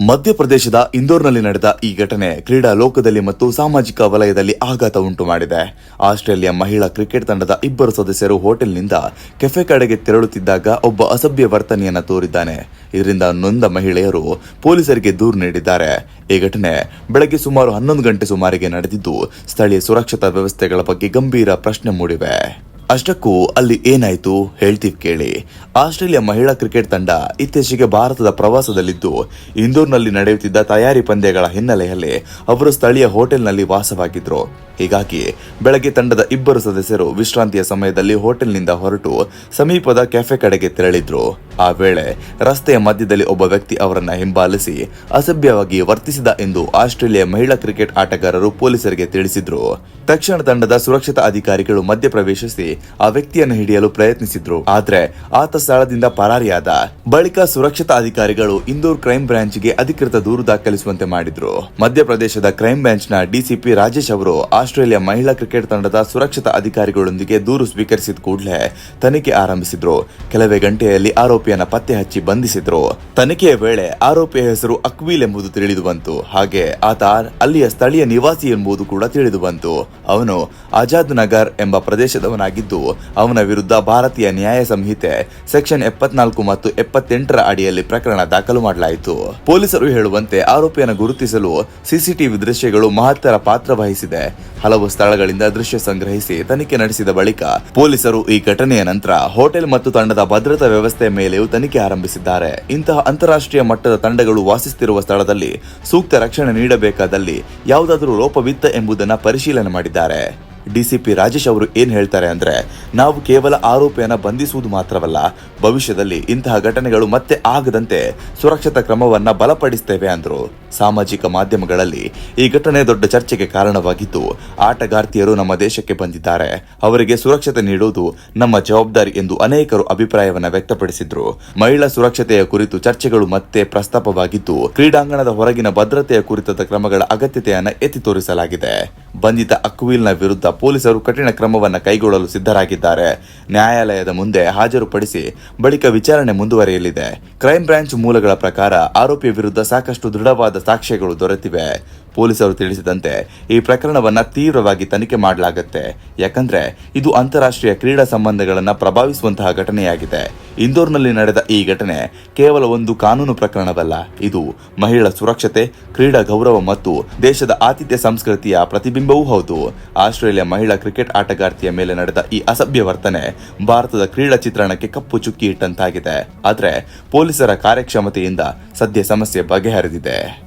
ಮಧ್ಯಪ್ರದೇಶದ ಇಂದೋರ್ನಲ್ಲಿ ನಡೆದ ಈ ಘಟನೆ ಕ್ರೀಡಾ ಲೋಕದಲ್ಲಿ ಮತ್ತು ಸಾಮಾಜಿಕ ವಲಯದಲ್ಲಿ ಆಘಾತ ಉಂಟು ಮಾಡಿದೆ. ಆಸ್ಟ್ರೇಲಿಯಾ ಮಹಿಳಾ ಕ್ರಿಕೆಟ್ ತಂಡದ ಇಬ್ಬರು ಸದಸ್ಯರು ಹೋಟೆಲ್ನಿಂದ ಕೆಫೆ ಕಡೆಗೆ ತೆರಳುತ್ತಿದ್ದಾಗ ಒಬ್ಬ ಅಸಭ್ಯ ವರ್ತನೆಯನ್ನು ತೋರಿದ್ದಾನೆ. ಇದರಿಂದ ನೊಂದ ಮಹಿಳೆಯರು ಪೊಲೀಸರಿಗೆ ದೂರು ನೀಡಿದ್ದಾರೆ. ಈ ಘಟನೆ ಬೆಳಗ್ಗೆ ಸುಮಾರು ಹನ್ನೊಂದು ಗಂಟೆ ಸುಮಾರಿಗೆ ನಡೆದಿದ್ದು, ಸ್ಥಳೀಯ ಸುರಕ್ಷತಾ ವ್ಯವಸ್ಥೆಗಳ ಬಗ್ಗೆ ಗಂಭೀರ ಪ್ರಶ್ನೆ ಮೂಡಿವೆ. ಅಷ್ಟಕ್ಕೂ ಅಲ್ಲಿ ಏನಾಯ್ತು ಹೇಳ್ತೀವಿ ಕೇಳಿ. ಆಸ್ಟ್ರೇಲಿಯಾ ಮಹಿಳಾ ಕ್ರಿಕೆಟ್ ತಂಡ ಇತ್ತೀಚೆಗೆ ಭಾರತದ ಪ್ರವಾಸದಲ್ಲಿದ್ದು, ಇಂದೋರ್ನಲ್ಲಿ ನಡೆಯುತ್ತಿದ್ದ ತಯಾರಿ ಪಂದ್ಯಗಳ ಹಿನ್ನೆಲೆಯಲ್ಲಿ ಅವರು ಸ್ಥಳೀಯ ಹೋಟೆಲ್ನಲ್ಲಿ ವಾಸವಾಗಿದ್ದರು ಹೀಗಾಗಿ, ಬೆಳಗ್ಗೆ ತಂಡದ ಇಬ್ಬರು ಸದಸ್ಯರು ವಿಶ್ರಾಂತಿಯ ಸಮಯದಲ್ಲಿ ಹೋಟೆಲ್ನಿಂದ ಹೊರಟು ಸಮೀಪದ ಕೆಫೆ ಕಡೆಗೆ ತೆರಳಿದ್ರು. ಆ ವೇಳೆ, ರಸ್ತೆಯ ಮಧ್ಯದಲ್ಲಿ ಒಬ್ಬ ವ್ಯಕ್ತಿ ಅವರನ್ನು ಹಿಂಬಾಲಿಸಿ ಅಸಭ್ಯವಾಗಿ ವರ್ತಿಸಿದ ಎಂದು ಆಸ್ಟ್ರೇಲಿಯಾ ಮಹಿಳಾ ಕ್ರಿಕೆಟ್ ಆಟಗಾರರು ಪೊಲೀಸರಿಗೆ ತಿಳಿಸಿದ್ರು. ತಕ್ಷಣ ತಂಡದ ಸುರಕ್ಷತಾ ಅಧಿಕಾರಿಗಳು ಮಧ್ಯಪ್ರವೇಶಿಸಿ ಆ ವ್ಯಕ್ತಿಯನ್ನು ಹಿಡಿಯಲು ಪ್ರಯತ್ನಿಸಿದ್ರು. ಆದ್ರೆ ಆತ ಸ್ಥಳದಿಂದ ಪರಾರಿಯಾದ ಬಳಿಕ ಸುರಕ್ಷತಾ ಅಧಿಕಾರಿಗಳು ಇಂದೂರ್ ಕ್ರೈಂ ಬ್ರಾಂಚ್ಗೆ ಅಧಿಕೃತ ದೂರು ದಾಖಲಿಸುವಂತೆ ಮಾಡಿದ್ರು. ಮಧ್ಯಪ್ರದೇಶದ ಕ್ರೈಂ ಬ್ರಾಂಚ್ನ ಡಿಸಿಪಿ ರಾಜೇಶ್ ಅವರು ಆಸ್ಟ್ರೇಲಿಯಾ ಮಹಿಳಾ ಕ್ರಿಕೆಟ್ ತಂಡದ ಸುರಕ್ಷತಾ ಅಧಿಕಾರಿಗಳೊಂದಿಗೆ ದೂರು ಸ್ವೀಕರಿಸಿದ ಕೂಡಲೇ ತನಿಖೆ ಆರಂಭಿಸಿದ್ರು. ಕೆಲವೇ ಗಂಟೆಯಲ್ಲಿ ಆರೋಪಿಯನ್ನ ಪತ್ತೆ ಹಚ್ಚಿ ಬಂಧಿಸಿದ್ರು. ತನಿಖೆಯ ವೇಳೆ ಆರೋಪಿಯ ಹೆಸರು ಅಕ್ವೀಲ್ ಎಂಬುದು ತಿಳಿದು ಬಂತು. ಹಾಗೆ ಆತ ಅಲ್ಲಿಯ ಸ್ಥಳೀಯ ನಿವಾಸಿ ಎಂಬುದು ಕೂಡ ತಿಳಿದು ಬಂತು. ಅವನು ಆಜಾದ್ ನಗರ್ ಎಂಬ ಪ್ರದೇಶದವನಾಗಿದ್ದು ಅವನ ವಿರುದ್ಧ ಭಾರತೀಯ ನ್ಯಾಯ ಸಂಹಿತೆ, ಸೆಕ್ಷನ್ ಎಪ್ಪತ್ನಾಲ್ಕು ಮತ್ತು ಎಪ್ಪತ್ತೆಂಟರ ಅಡಿಯಲ್ಲಿ ಪ್ರಕರಣ ದಾಖಲು ಮಾಡಲಾಯಿತು. ಪೊಲೀಸರು ಹೇಳುವಂತೆ ಆರೋಪಿಯನ್ನು ಗುರುತಿಸಲು ಸಿಸಿಟಿವಿ ದೃಶ್ಯಗಳು ಮಹತ್ತರ ಪಾತ್ರ ವಹಿಸಿದೆ. ಹಲವು ಸ್ಥಳಗಳಿಂದ ದೃಶ್ಯ ಸಂಗ್ರಹಿಸಿ ತನಿಖೆ ನಡೆಸಿದ ಬಳಿಕ ಪೊಲೀಸರು ಈ ಘಟನೆಯ ನಂತರ ಹೋಟೆಲ್ ಮತ್ತು ತಂಡದ ಭದ್ರತಾ ವ್ಯವಸ್ಥೆಯ ಮೇಲೆಯೂ ತನಿಖೆ ಆರಂಭಿಸಿದ್ದಾರೆ. ಇಂತಹ ಅಂತಾರಾಷ್ಟ್ರೀಯ ಮಟ್ಟದ ತಂಡಗಳು ವಾಸಿಸುತ್ತಿರುವ ಸ್ಥಳದಲ್ಲಿ ಸೂಕ್ತ ರಕ್ಷಣೆ ನೀಡಬೇಕಾದಲ್ಲಿ ಯಾವುದಾದರೂ ಲೋಪವಿತ್ತ ಎಂಬುದನ್ನು ಪರಿಶೀಲನೆ ಮಾಡಿದ್ದಾರೆ. ಡಿಸಿಪಿ ರಾಜೇಶ್ ಅವರು ಏನ್ ಹೇಳ್ತಾರೆ ಅಂದ್ರೆ, ನಾವು ಕೇವಲ ಆರೋಪಿಯನ್ನ ಬಂಧಿಸುವುದು ಮಾತ್ರವಲ್ಲ, ಭವಿಷ್ಯದಲ್ಲಿ ಇಂತಹ ಘಟನೆಗಳು ಮತ್ತೆ ಆಗದಂತೆ ಸುರಕ್ಷತಾ ಕ್ರಮವನ್ನ ಬಲಪಡಿಸ್ತೇವೆ ಅಂದ್ರು. ಸಾಮಾಜಿಕ ಮಾಧ್ಯಮಗಳಲ್ಲಿ ಈ ಘಟನೆ ದೊಡ್ಡ ಚರ್ಚೆಗೆ ಕಾರಣವಾಗಿದ್ದು, ಆಟಗಾರ್ತಿಯರು ನಮ್ಮ ದೇಶಕ್ಕೆ ಬಂದಿದ್ದಾರೆ. ಅವರಿಗೆ ಸುರಕ್ಷತೆ ನೀಡುವುದು ನಮ್ಮ ಜವಾಬ್ದಾರಿ ಎಂದು ಅನೇಕರು ಅಭಿಪ್ರಾಯವನ್ನು ವ್ಯಕ್ತಪಡಿಸಿದ್ರು. ಮಹಿಳಾ ಸುರಕ್ಷತೆಯ ಕುರಿತು ಚರ್ಚೆಗಳು ಮತ್ತೆ ಪ್ರಸ್ತಾಪವಾಗಿದ್ದು, ಕ್ರೀಡಾಂಗಣದ ಹೊರಗಿನ ಭದ್ರತೆಯ ಕುರಿತಾದ ಕ್ರಮಗಳ ಅಗತ್ಯತೆಯನ್ನು ಎತ್ತಿ ತೋರಿಸಲಾಗಿದೆ. ಬಂಧಿತ ಅಕ್ವಿಲ್ನ ವಿರುದ್ಧ ಪೊಲೀಸರು ಕಠಿಣ ಕ್ರಮವನ್ನು ಕೈಗೊಳ್ಳಲು ಸಿದ್ಧರಾಗಿದ್ದಾರೆ. ನ್ಯಾಯಾಲಯದ ಮುಂದೆ ಹಾಜರುಪಡಿಸಿ ಬಳಿಕ ವಿಚಾರಣೆ ಮುಂದುವರೆಯಲಿದೆ. ಕ್ರೈಂ ಬ್ರಾಂಚ್ ಮೂಲಗಳ ಪ್ರಕಾರ ಆರೋಪಿಯ ವಿರುದ್ಧ ಸಾಕಷ್ಟು ದೃಢವಾದ ಸಾಕ್ಷ್ಯಗಳು ದೊರೆತಿವೆ. ಪೊಲೀಸರು ತಿಳಿಸಿದಂತೆ, ಈ ಪ್ರಕರಣವನ್ನು ತೀವ್ರವಾಗಿ ತನಿಖೆ ಮಾಡಲಾಗುತ್ತೆ. ಯಾಕಂದ್ರೆ, ಇದು ಅಂತಾರಾಷ್ಟ್ರೀಯ ಕ್ರೀಡಾ ಸಂಬಂಧಗಳನ್ನು ಪ್ರಭಾವಿಸುವಂತಹ ಘಟನೆಯಾಗಿದೆ. ಇಂದೋರ್ನಲ್ಲಿ ನಡೆದ ಈ ಘಟನೆ ಕೇವಲ ಒಂದು ಕಾನೂನು ಪ್ರಕರಣವಲ್ಲ. ಇದು ಮಹಿಳಾ ಸುರಕ್ಷತೆ, ಕ್ರೀಡಾ ಗೌರವ ಮತ್ತು ದೇಶದ ಆತಿಥ್ಯ ಸಂಸ್ಕೃತಿಯ ಪ್ರತಿಬಿಂಬವೂ ಹೌದು. ಆಸ್ಟ್ರೇಲಿಯಾ ಮಹಿಳಾ ಕ್ರಿಕೆಟ್ ಆಟಗಾರ್ತಿಯ ಮೇಲೆ ನಡೆದ ಈ ಅಸಭ್ಯ ವರ್ತನೆ ಭಾರತದ ಕ್ರೀಡಾ ಚಿತ್ರಣಕ್ಕೆ ಕಪ್ಪು ಚುಕ್ಕಿ ಇಟ್ಟಂತಾಗಿದೆ. ಆದ್ರೆ, ಪೊಲೀಸರ ಕಾರ್ಯಕ್ಷಮತೆಯಿಂದ ಸದ್ಯ ಸಮಸ್ಯೆ ಬಗೆಹರಿದಿದೆ.